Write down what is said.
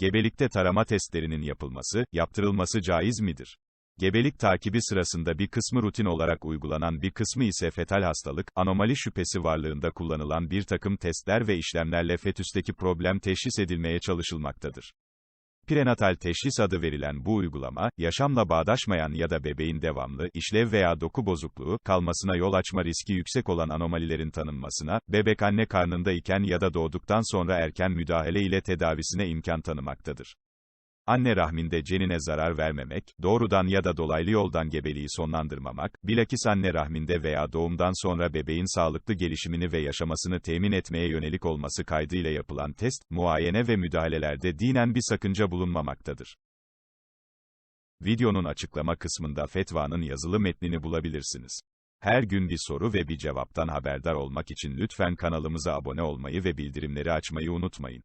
Gebelikte tarama testlerinin yapılması, yaptırılması caiz midir? Gebelik takibi sırasında bir kısmı rutin olarak uygulanan bir kısmı ise fetal hastalık, anomali şüphesi varlığında kullanılan bir takım testler ve işlemlerle fetüsteki problem teşhis edilmeye çalışılmaktadır. Prenatal teşhis adı verilen bu uygulama, yaşamla bağdaşmayan ya da bebeğin devamlı, işlev veya doku bozukluğu, kalmasına yol açma riski yüksek olan anomalilerin tanınmasına, bebek anne karnında iken ya da doğduktan sonra erken müdahale ile tedavisine imkan tanımaktadır. Anne rahminde cenine zarar vermemek, doğrudan ya da dolaylı yoldan gebeliği sonlandırmamak, bilakis anne rahminde veya doğumdan sonra bebeğin sağlıklı gelişimini ve yaşamasını temin etmeye yönelik olması kaydıyla yapılan test, muayene ve müdahalelerde dinen bir sakınca bulunmamaktadır. Videonun açıklama kısmında fetvanın yazılı metnini bulabilirsiniz. Her gün bir soru ve bir cevaptan haberdar olmak için lütfen kanalımıza abone olmayı ve bildirimleri açmayı unutmayın.